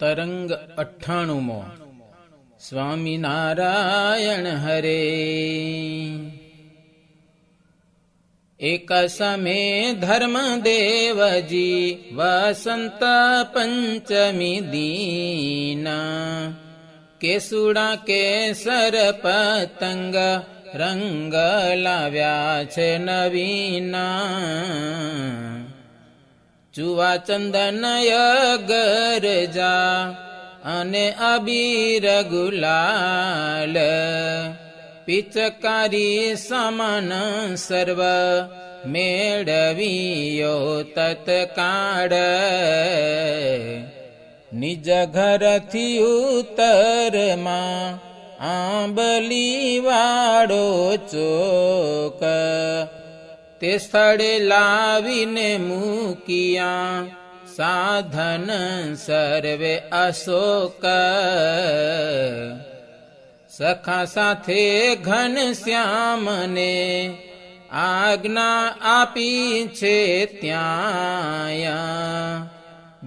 તરંગ અઠ્ઠાણુંમો. સ્વામિનારાયણ હરે. એક સમે ધર્મદેવજી વસંત પંચમી દીના. કેસુડા કેસર પતંગ રંગ લાવ્યા છે નવીના. ચુવા ચંદનય ગરજા અને અબીર ગુલાલ. પિચકારી સમાન સર્વ મેળવીયો તત્કાળ. નિજ ઘરથી ઉતરમાં આંબલી વાળો ચોક. તે સ્થળે લાવીને મૂકિયા. સાધન સર્વે અશોક. સખા સાથે ઘન શ્યામને આજ્ઞા આપી છે ત્યાં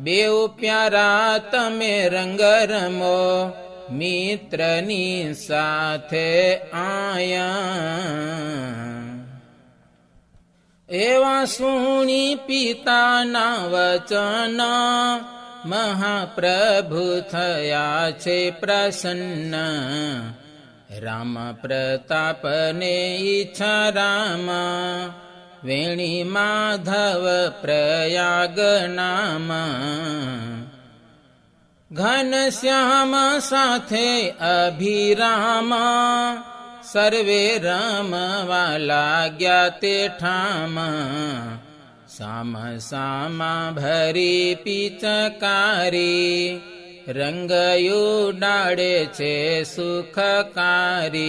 બેઉ પ્યારા તમે રંગ રમો મિત્રની સાથે આયા. એવા સુણી પિતાના વચન મહાપ્રભુ થયા છે પ્રસન્ન. રામ પ્રતાપને ઈચ્છા રામ. વેણી માધવ પ્રયાગ નામ. ઘન શ્યામ સાથે અભિરામ. સર્વે રમવા લાગ્યા તે ઠામ સામ સામા ભરી પીચકારી રંગયુ ડાળે છે સુખકારી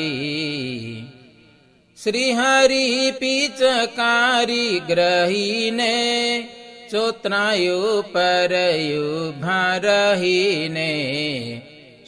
શ્રી હરિ પિચકારી ગ્રહીને ચોતરાયું પરયુ ભારહીને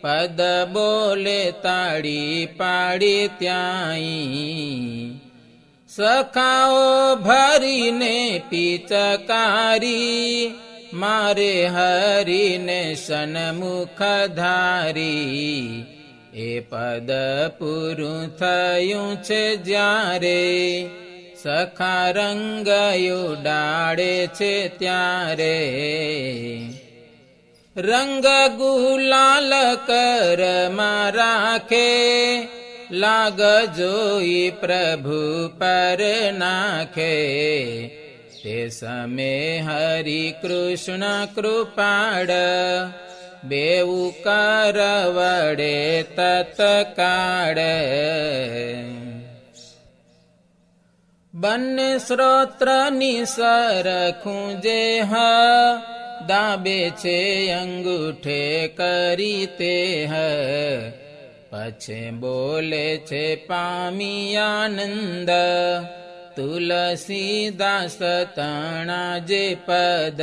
પદ બોલે તાળી પાડી ત્યાંય. સખાઓ ભરીને પીચકારી, મારે હરીને સનમુખ ધારી. એ પદ પૂરું થયું છે જ્યારે સખા રંગયો ડાળે છે ત્યારે. રંગ ગુલાલ કરમાં રાખે લાગ જોઈ પ્રભુ પર નાખે. તે સમે હરિ કૃષ્ણ કૃપાળ, બેઉ કરવડે તત્કાળ. બંને શ્રોત્રની સરખું જે હ દાબે છે, અંગૂઠે કરી તે હ. પછે બોલે છે, પામી આનંદ તુલસીદાસ તણા જે પદ.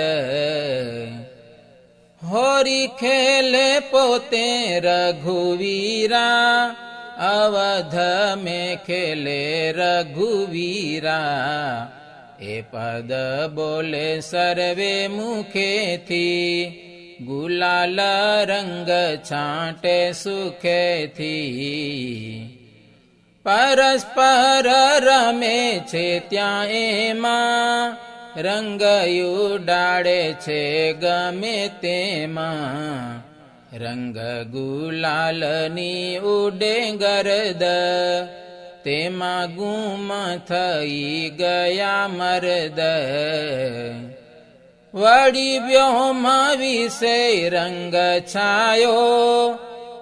હોરી ખેલે પોતે રઘુવીરા, અવધ મેં ખેલે રઘુવીરા. એ પદ બોલે સર્વે મુખેથી, ગુલાલ રંગ છાંટે સુખેથી. પરસ્પર રમે છે ત્યાં એમાં, રંગ ડાળે છે ગમે તેમાં. રંગ ગુલાલની ઉડે ગરદ તેમાં ગુમ થઈ ગયા મરદ. વળી વ્યોમાં વિશે રંગ છાયો,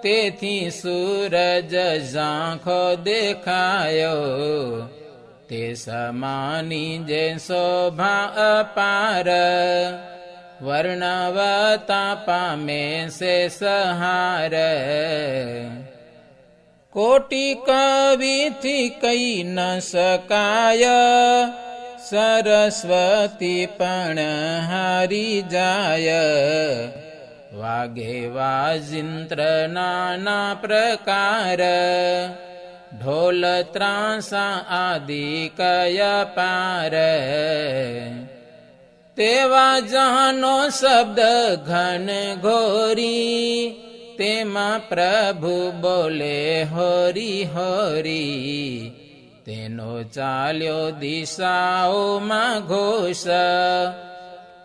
તેથી સૂરજ ઝાંખો દેખાયો. તે સમાની જે શોભા અપાર, વર્ણવતા પામે સે સહાર. કોટી કવિથી કઈ ન શકાય. સરસ્વતી પણ હારી જાય. વાઘે વાજિંત્ર નાના પ્રકાર. ઢોલ, ત્રાસા આદિ કય પાર. તેવા જહાનો શબ્દ ઘન ઘોરી. તેમાં પ્રભુ બોલે, હોરી હોરી. તેનો ચાલ્યો દિશાઓમાં ઘોષ.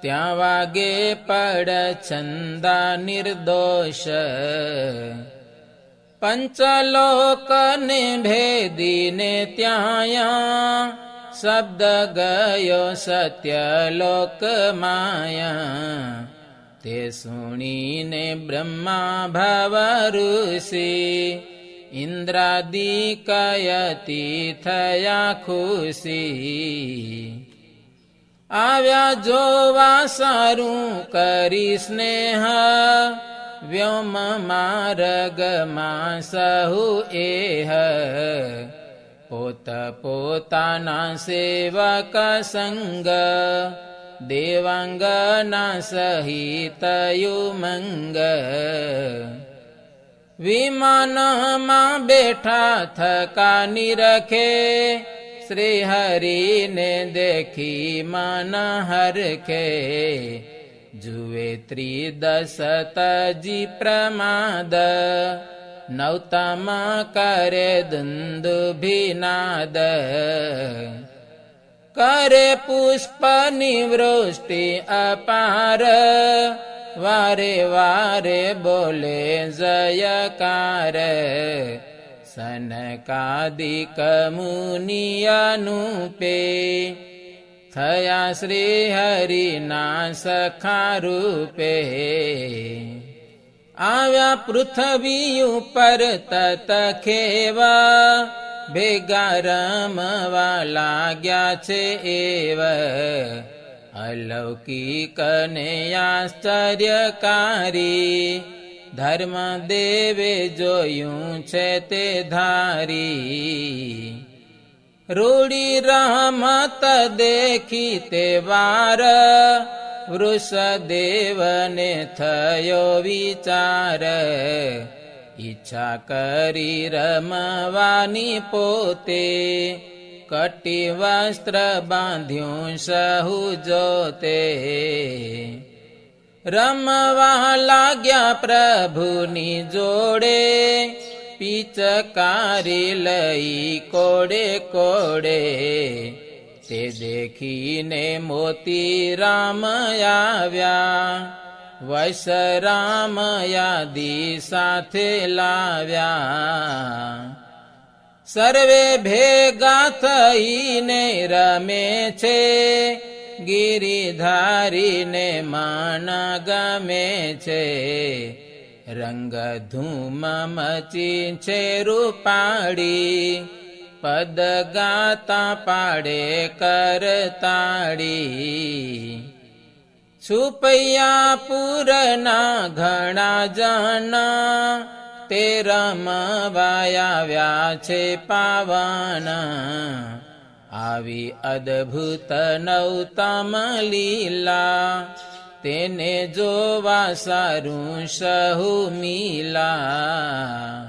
ત્યાં વાગે પડ છંદા નિર્દોષ. પંચલોકને ભેદીને ત્યાં શબ્દ ગયો સત્યલોક માયા. તે સુણીને બ્રહ્મા ભવ ઋષિ ઇન્દ્રાદિકયતી થયા ખુશી. આવ્યા જોવા સારું કરી સ્નેહ, વ્યોમ માર્ગમાં સહુ એહ. પોત પોતાના સેવક સંગ દેવાંગના સહિત યુમંગ વિમાનમાં બેઠા થકા નિરખે શ્રી હરિને દેખી મન હરખે જુએ ત્રિદશતજી પ્રમાદ નવતમ કરે દુંદુભિનાદ કરે પુષ્પની વૃષ્ટિ અપાર. વારે વારે બોલે, જયકાર. સનકાદિક મુનિયનુપે થયા શ્રી હરિના સખા રૂપે. આવ્યા પૃથ્વી ઉપર તત ખેવા. ભેગા રમવા લાગ્યા છે એવ. અલૌકિક ને આશ્ચર્યકારી ધર્મ દેવે જોયું છે તે ધારી. રૂડી રમત દેખી તે વાર વૃષદેવને થયો વિચાર. ઈચ્છા કરી રમવાની પોતે કટી વસ્ત્ર બાંધ્યું સહુ જોતે. રમવા લાગ્યા પ્રભુની જોડે, પિચકારી લઈ કોડે કોડે. તે દેખીને મોતી રામ આવ્યા. વૈસ રામ યાદી સાથે લાવ્યા. સર્વે ભેગા થઈને રમે છે. ગિરિધારીને માના ગમે છે. રંગ ધૂમ મચી છે રૂપાળી પદ ગાતા પાડે કરતાડી છુપૈયા પૂરના ઘણા જના તે રમવાયા છે પાવન. આવી અદ્ભુત નવતમ લીલા તેને જોવા સારું સહુ મીલા.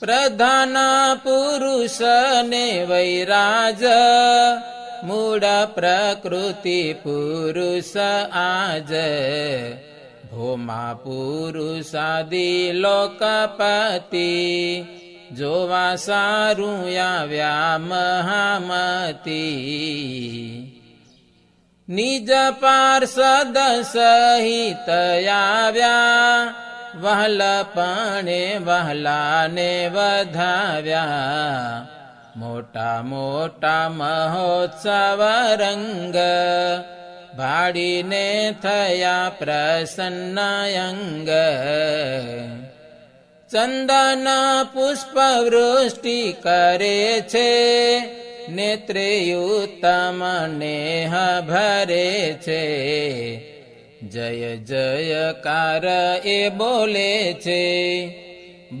પ્રધાન પુરુષ ને વૈરાજ મૂળ પ્રકૃતિ પુરુષ આજ ભોમા પુરુષાદિ લોકપતિ જોવા સારું આવ્યા મહામતી નિજ પાર્ષદ સહિત આવ્યા વહલપણે વહલાને વધાવ્યા મોટા મોટા મહોત્સવ રંગ. ભાડીને થયા પ્રસન્ન અંગ. ચંદના પુષ્પવૃષ્ટિ કરે છે નેત્રેયુત્તમ નેહ ભરે છે. જય જયકાર એ બોલે છે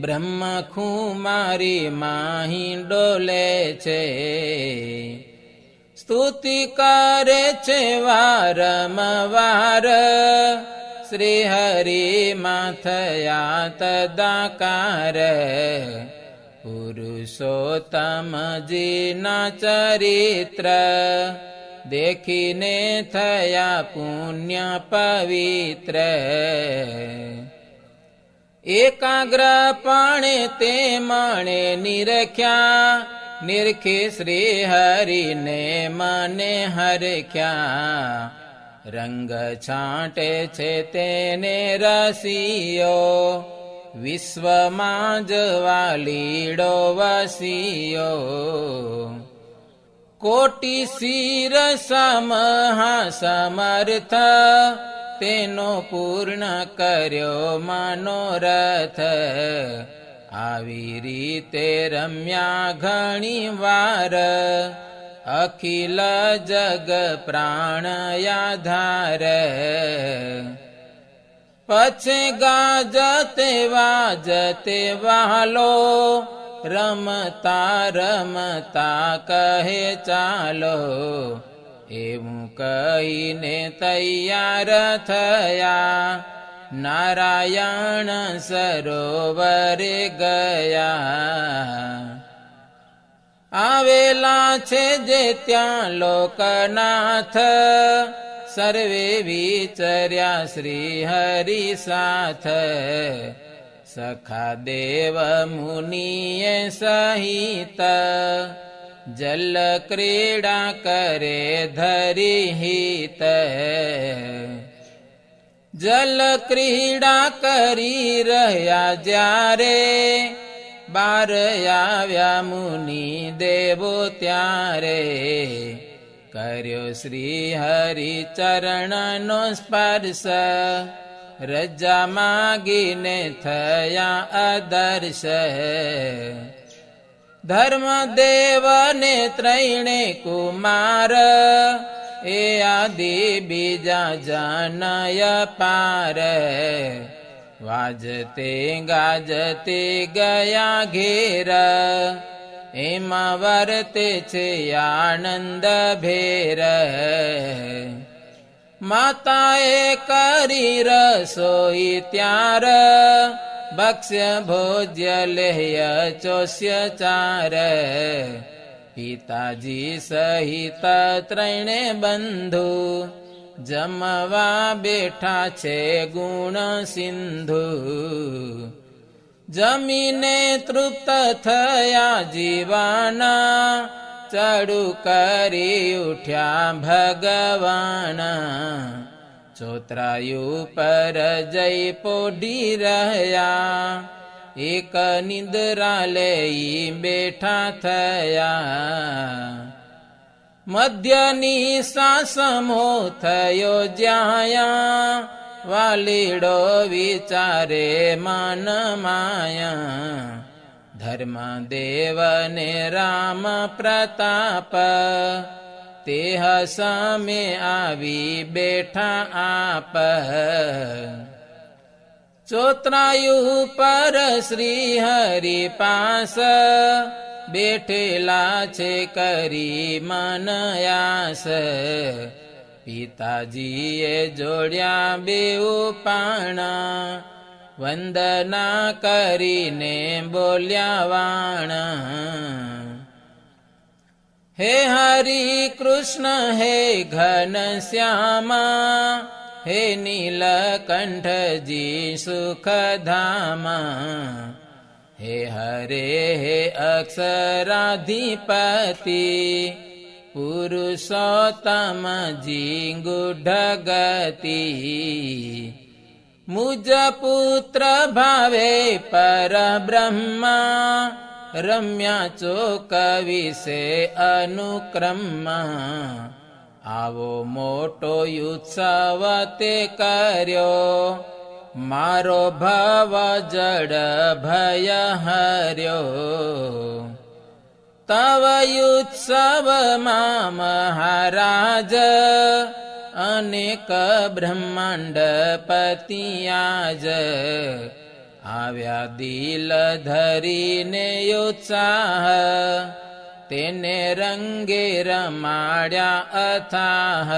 બ્રહ્મ ખુમારી માહી ડોલે છે. સ્તુતિ કરે છે વારમવાર શ્રી હરિ માથયા તદાકાર પુરુષોત્તમજીના ચરિત્ર. દેખીને થયા પુણ્ય પવિત્ર. એકાગ્રપણે તે મણે નિરખ્યા. નિરખે શ્રી હરિને મને હરખ્યા. રંગ છાંટે છે તેને રસિયો. વિશ્વમાં જવાલીડો વસિયો. કોટી શિર સમહા સમર્થ તેનો પૂર્ણ કર્યો મનોરથ. આવી રીતે રમ્યા ઘણી વાર. અખિલ જગ પ્રાણયાધાર પછી ગાજતે વાજતે વાલો, રમતા રમતા કહે ચાલો. એવું કહીને તૈયાર થયા. નારાયણ સરોવરે ગયા. આવેલા છે જે ત્યાં લોકનાથ. સર્વે વિચર્યા શ્રી હરિ સાથ. સખા દેવ મુનિએ સહિત. ક્રીડા કરે ધરી હિત. જલ ક્રીડા કરી રહ્યા જ્યારે બાર આવ્યા મુનિ દેવો ત્યારે કર્યો શ્રી હરિ ચરણનો સ્પર્શ. રજા માગીને થયા આદર્શ ધર્મદેવને ત્રણે કુમાર. એ આદિ બીજા જનય પાર. વાજતે ગાજતે ગયા ઘેર. એમાં વર્તે છે આનંદ ભેર. માતાએ કરી રસોઈ ત્યાર. ભક્ષ્ય ભોજ્ય લેહ્ય ચોસ્ય ચાર પિતાજી સહિત ત્રણે બંધુ જમવા બેઠા છે ગુણ સિંધુ જમીને તૃપ્ત થયા જીવાના ચડુ કરી ઉઠ્યા ભગવાન ચોતરાયુ પર જઈ પોઢી રહ્યા એક નિંદરા લઈ બેઠા થયા મધ્યની સાસમો થયો જ્યાં વાલીડો વિચારે માન માયા ધર્મદેવને રામ પ્રતાપ તે સામે આવી બેઠા આપ. ચોતરાયુ પર શ્રી હરિ પાસ. બેઠેલા છે કરી મનયાસ પિતાજીએ જોડ્યા બેઉ પાણા. વંદના કરીને બોલ્યા વાણ. હે હરિ કૃષ્ણ, હે ઘન શ્યામા, હે નીલકંઠજી સુખધામા, હે હરે, હે અક્ષરાધિપતિ પુરુષોત્તમજી ગુઢગતિ મુજ પુત્ર ભાવે પરબ્રહ્મા રમ્યા ચોક વિશે અનુક્રમમાં આવો મોટો ઉત્સવ તે કર્યો. મારો ભવ જડ ભય હર્યો. તવ ઉત્સવમાં મહારાજ અનેક બ્રહ્માંડ પતિયાજ આવ્યા દિલ ધરીને ઉત્સાહ, તેને રંગે રમાડ્યા અથાહ.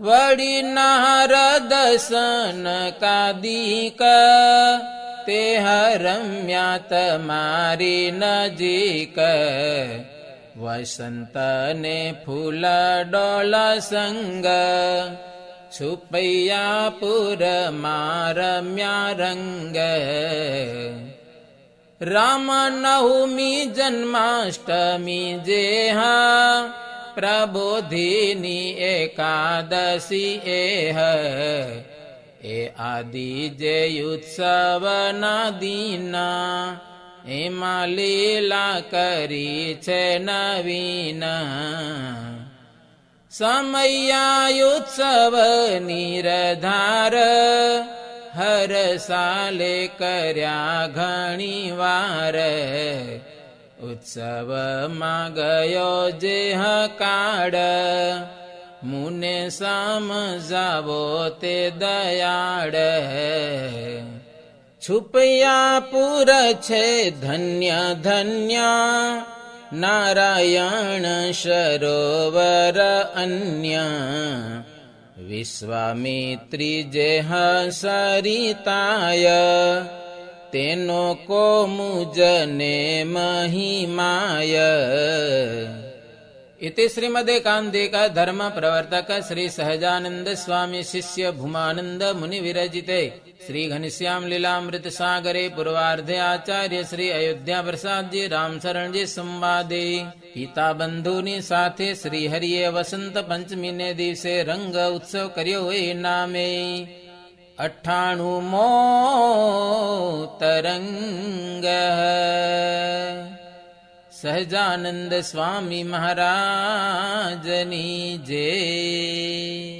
વળી નારદ કાદીક, તે રમ્યા તમારી નજીક. વસંતને ફૂલ ડોલ સંગ છુપૈયા પુર મારમ્યા રંગ રામ નવમી જન્માષ્ટમી જેહા પ્રબોધિની એકાદશી એ આદિ જે ઉત્સવના દીના એમાં લીલા કરી છે નવીના સમયાયુત્સવ નિરધાર હર સાલે કર્યા ઘણી વાર ઉત્સવમાં ગયો જે હકાડ મુને સમજાવો તે દયાળ. છુપયા પૂર છે ધન્ય ધન્ય नारायण सरोवर अन्य विश्वामित्री जेह सरिताय तेनो को मुजने महिमाय इति श्रीमदे कांदे का धर्म प्रवर्तक श्री सहजानंद स्वामी शिष्य भूमानंद मुनि विरजिते श्री घनश्याम लीलामृत सागरे पूर्वार्धे आचार्य श्री अयोध्या प्रसाद जी राम शरण जी संवादे પિતા બંધુની સાથે શ્રી હરિએ વસંત પંચમીને દિવસે રંગ ઉત્સવ કર્યો એ નામે અઠ્ઠાણું મો તરંગ સહજાનંદ સ્વામી મહારાજની જય